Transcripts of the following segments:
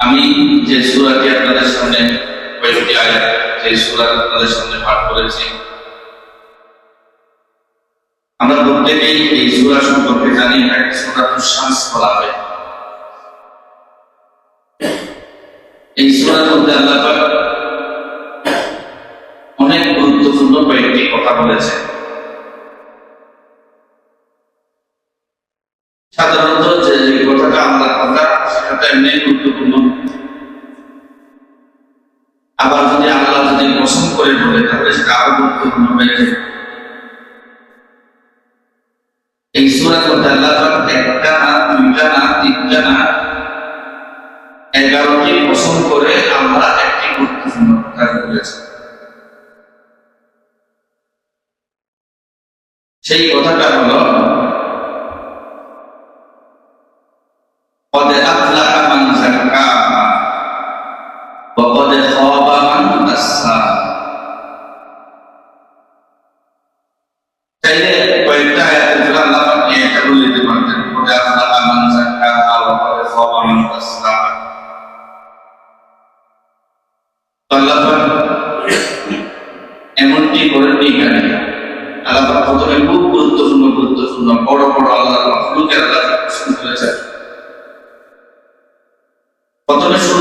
আমি যে সুরাটি আপনাদের সামনে কয়েকটি আয়াত, যে সুরা আপনাদের সামনে পাঠ করেছি, আমরা প্রত্যেকেই এই সুরা সম্পর্কে জানি বলা হয়। এই সুরার মধ্যে আল্লাহ অনেক গুরুত্বপূর্ণ কয়েকটি কথা বলেছে সাধারণত যে যে কথাটা আল্লাহ কথা আবার যদি আল্লাহ যদি পছন্দ করে বলে, তাহলে সেটা আরও গুরুত্বপূর্ণ হয়ে এই সুরার মধ্যে আল্লাহ একটা না, দুইটা না, তিনটা না, এগারোটি পছন্দ করে আমরা একটি গুরুত্বপূর্ণ কথা বলেছি সেই কথাটা হলো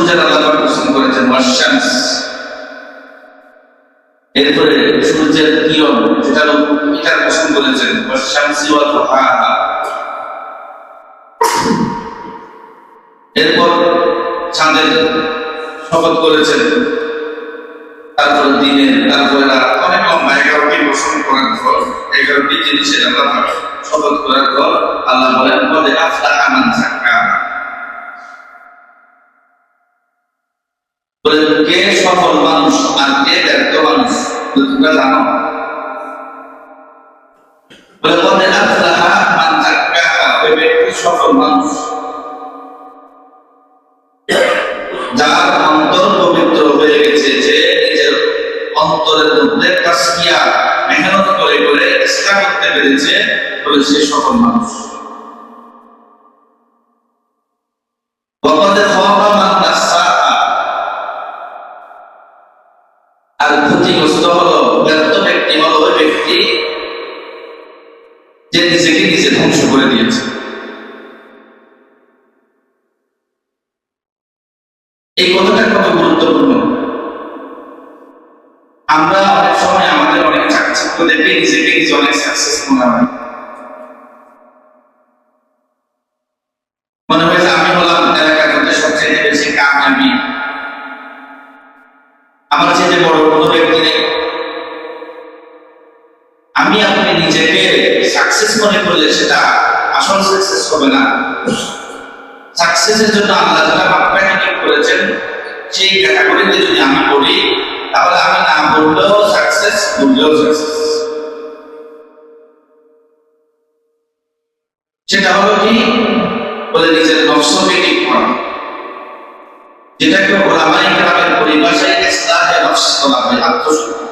সূর্যের আল্লাহ পছন্দ করেছেন এরপরে সূর্যের এটার পছন্দ করেছেন এরপর চাঁদের শপথ করেছেন। তারপরে দিনের, তারপরে রাত। অনেক লম্বা এগারোটি পছন্দ করার পর এগারোটি জিনিসের আল্লাহ শপথ করার পর আল্লাহ বলেন পদে আফলা আমান তোমরা জানো যার অন্তর পবিত্র হয়ে গেছে যে নিজের অন্তরের মধ্যে তাসকিয়া মেহনত করে করে চেষ্টা করতে পেরেছে বলে সে মানুষ এই কত গুরুত্বপূর্ণ। আমরা অনেক সময় আমাদের অনেক চাকচিক্য নিজেকে নিজে অনেক সাকসেস মনে হয় আমি আপনি নিজেকে সাকসেস মনে করলে সেটা আসল সাকসেস হবে না। সাকসেসের জন্য আল্লাহ যারা মাপকাঠি করেছেন। সেই ক্যাটাগরিতে যদি আমি পড়ি তাহলে আমি না বললেও সাকসেস বললেও সাকসেস সেটা হলো কি? বলে নিজের নকশকে ঠিক করা। যেটাকে ওলামাই গ্রামের পরিভাষায় ইসলাহে নফস বলা হয়, আত্মশুদ্ধি।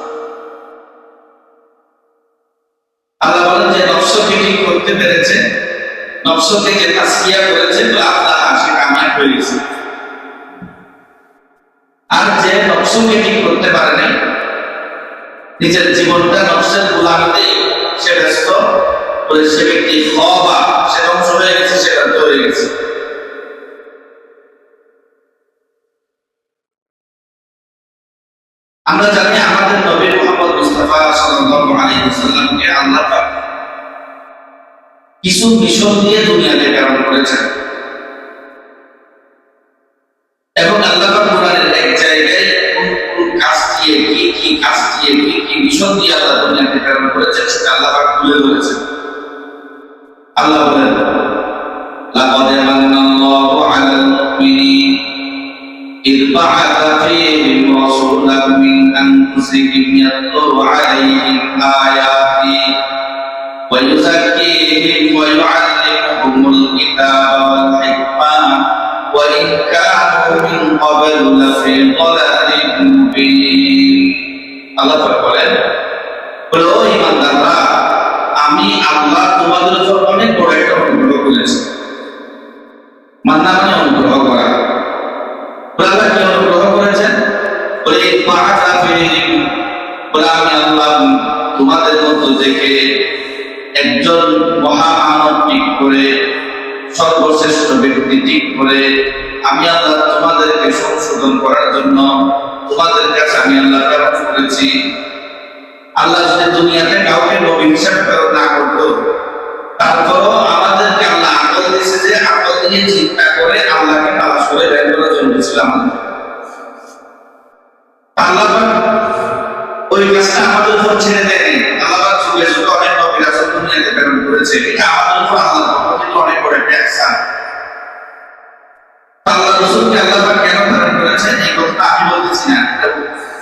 আল্লাহ বলেন যে নকশকে ঠিক করতে পেরেছে, নকশকে যে তাসকিয়া করেছে, তো আল্লাহ সে কামিয়াব হয়ে গেছে। করতে পারে নাই। নিজের জীবনটা সে ব্যস্ত। বলে সে ব্যক্তি সে ধ্বংস হয়ে গেছে, সে ব্যর্থ হয়ে গেছে। আমরা জানি আমাদের নবী মোহাম্মদ মুস্তাফা সাল্লাল্লাহু আলাইহি ওয়াসাল্লামকে আল্লাহ পাক কিছু মিশন দিয়ে দুনিয়াতে প্রেরণ করেছেন। মিশন দিয়ে আল্লাহ দুনিয়াতে প্রেরণ করেছেন সেটা আল্লাহ পাক তুলে ধরেছেন আল্লাহ বলেন لقد من الله على المؤمنين إذ بعث فيهم رسولا من أنفسهم يتلو عليهم آياته ويزكيهم ويعلمهم الكتاب والحكمة وإن كانوا من قبل لفي ضلال مبين আল্লাহ তাআলা বলেন, বলো, ইমানদাররা, আমি আল্লাহ তোমাদের উপর অনেক বড় একটা অনুগ্রহ করেছি। মান্না মানে অনুগ্রহ করা। আল্লাহ কি অনুগ্রহ করেছেন? বলে বলে, আমি আল্লাহ তোমাদের মতো দেখে একজন মহামানব ঠিক করে, সর্বশ্রেষ্ঠ ব্যক্তি ঠিক করে, আমি আল্লাহ তোমাদেরকে সংশোধন করার জন্য তোমাদের কাছে আমি আল্লাহ প্রেরণ করেছি আল্লাহ যদি দুনিয়াতে কাউকে নবী হিসাবে না করতো, তারপরও আমাদেরকে আল্লাহ আকল দিয়েছে যে আকল দিয়ে চিন্তা করে আল্লাহকে তালাশ করে বের করা জরুরি ছিল আমাদের। আল্লাহ ওই কাজটা আমাদের উপর ছেড়ে দেয়নি। আল্লাহ যুগে যুগে অনেক নবী রাসূল দুনিয়াতে প্রেরণ করেছে, এটা আমাদের উপর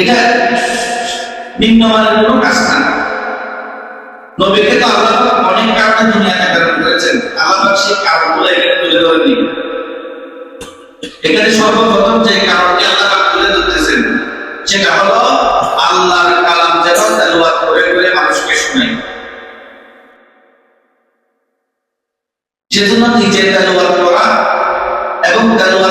এটা নিম্নমানের কোনো কাজ না। নবীকে তো আল্লাহ অনেক কারণে দুনিয়াতে প্রেরণ করেছেন। আল্লাহ সেই কারণগুলো এখানে তুলে ধরেনি এখানে সর্বপ্রথম যে কারণটি আল্লাহ তুলে ধরতেছেন, সেটা হলো আল্লাহর কালাম যেন করে করে মানুষকে শোনায়। সেজন্য নিজে তেলাওয়াত করা এবং তেলাওয়াত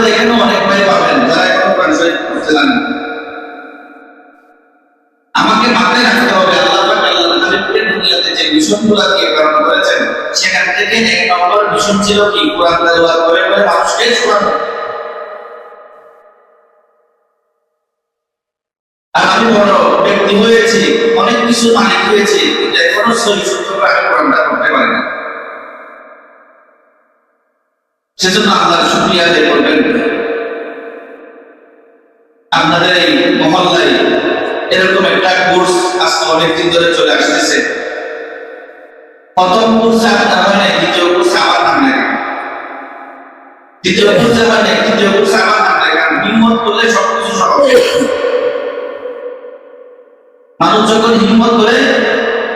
আমাদের এখানেও অনেক ভাই পাবেন, যারা এখনও জানেন। আমাকে মাথায় রাখতে হবে, আল্লাহ দুনিয়াতে যে দিয়ে করেছেন, সেখান থেকে এক নম্বর মিশন ছিল কি? কোরআন তেলাওয়াত করে করে মানুষকে শোনানো। আর আমি বড় ব্যক্তি হয়েছি, অনেক কিছু মালিক হয়েছি, কিন্তু এখনও সহি আমি কোরআনটা করতে পারি না। সেজন্য আল্লাহ শুক্রিয়া আদায় করবেন। আপনাদের এই মহল্লায় এরকম একটা কোর্স আজকে অনেকদিন ধরে চলে আসতেছে। প্রথম কোর্সে আপনার হয় নাই দ্বিতীয় কোর্সে আমার নাম লেখা। দ্বিতীয় কোর্সে হয় নাই, তৃতীয় কোর্সে আমার নাম লেখা। হিম্মত করলে সবকিছু সহজ মানুষ যখন হিম্মত করে,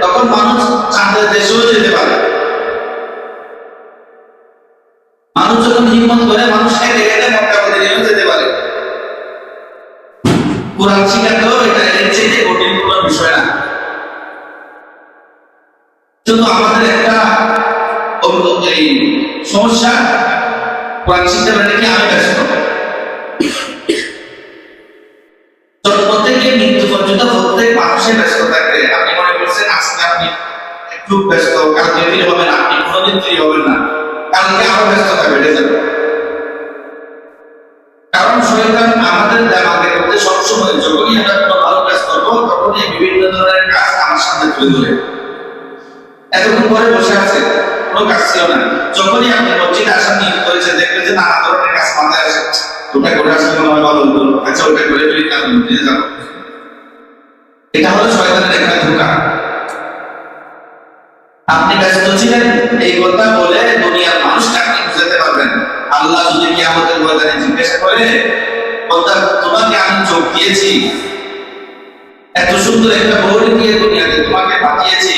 তখন মানুষ চাঁদের দেশেও যেতে পারে। মানুষ যখন হিম্মত করে, মানুষ হেঁটে হেঁটে মক্কা মদিনায়ও যেতে পারে। কোরআন শিখাতেও এটা এর চেয়ে কঠিন কোনো বিষয় না। কিন্তু আমাদের একটা এই সমস্যা, কোরআন শিখতে পারে কি আমি ব্যস্ত? থেকে মৃত্যু পর্যন্ত প্রত্যেক মানুষের ব্যস্ত থাকবে। আপনি মনে করছেন, আজকে আপনি একটু ব্যস্ত কালকে ফ্রি হবেন আপনি কোনোদিন ফ্রি হবেন না। কালকে আরও ব্যস্ত এটা জানো। কারণ শয়তান আমাদের মধ্যে সবসময় যখনই আমরা কোনো ভালো কাজ করব, তখনই বিভিন্ন ধরনের কাজ আমার সামনে তুলে ধরে এতক্ষণ পরে বসে আছে, কোনো কাজ ছিল না। যখনই আপনি মসজিদে আসার নিয়োগ করেছেন দেখবেন যে নানা ধরনের কাজ মাথায় আসে। ওটা করে আসলে মনে হয় ভালো আচ্ছা ওটা করে ফেলি যাব। এটা হলো শয়তানের একটা ধোকা। আপনি ব্যস্ত ছিলেন, এই কথা বলে দুনিয়ার মানুষকে আপনি বুঝাতে পারবেন আল্লাহ যদি কি ময়দানে জিজ্ঞাসা করে বলতাম তোমাকে আমি চোখ দিয়েছি, এত সুন্দর একটা বউরি দিয়ে দুনিয়াতে তোমাকে পাঠিয়েছি,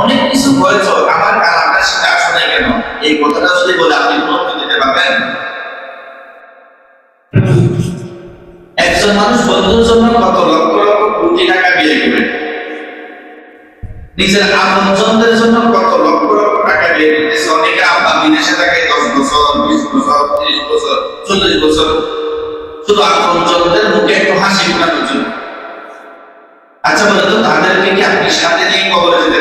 অনেক কিছু করেছ, আমার সেটা আসলে কেন? এই কথাটা যদি বলে, আপনি দিতে পারবেন? একজন মানুষ বন্ধুর জন্য কত লক্ষ লক্ষ কোটি টাকা ব্যয় করবে নিজের আপনজনদের জন্য কত লক্ষ লক্ষ টাকা ব্যয় করতেছে, অনেকে আব্বা বিদেশে থাকে বছর বিশ বছর, ত্রিশ বছর, চল্লিশ বছর। শুধু আক্রমণজনদের মুখে একটু হাসি ফোটানোর জন্য। আচ্ছা বলতো তাদেরকে কি আপনি সাথে নিয়ে কবরে যেতে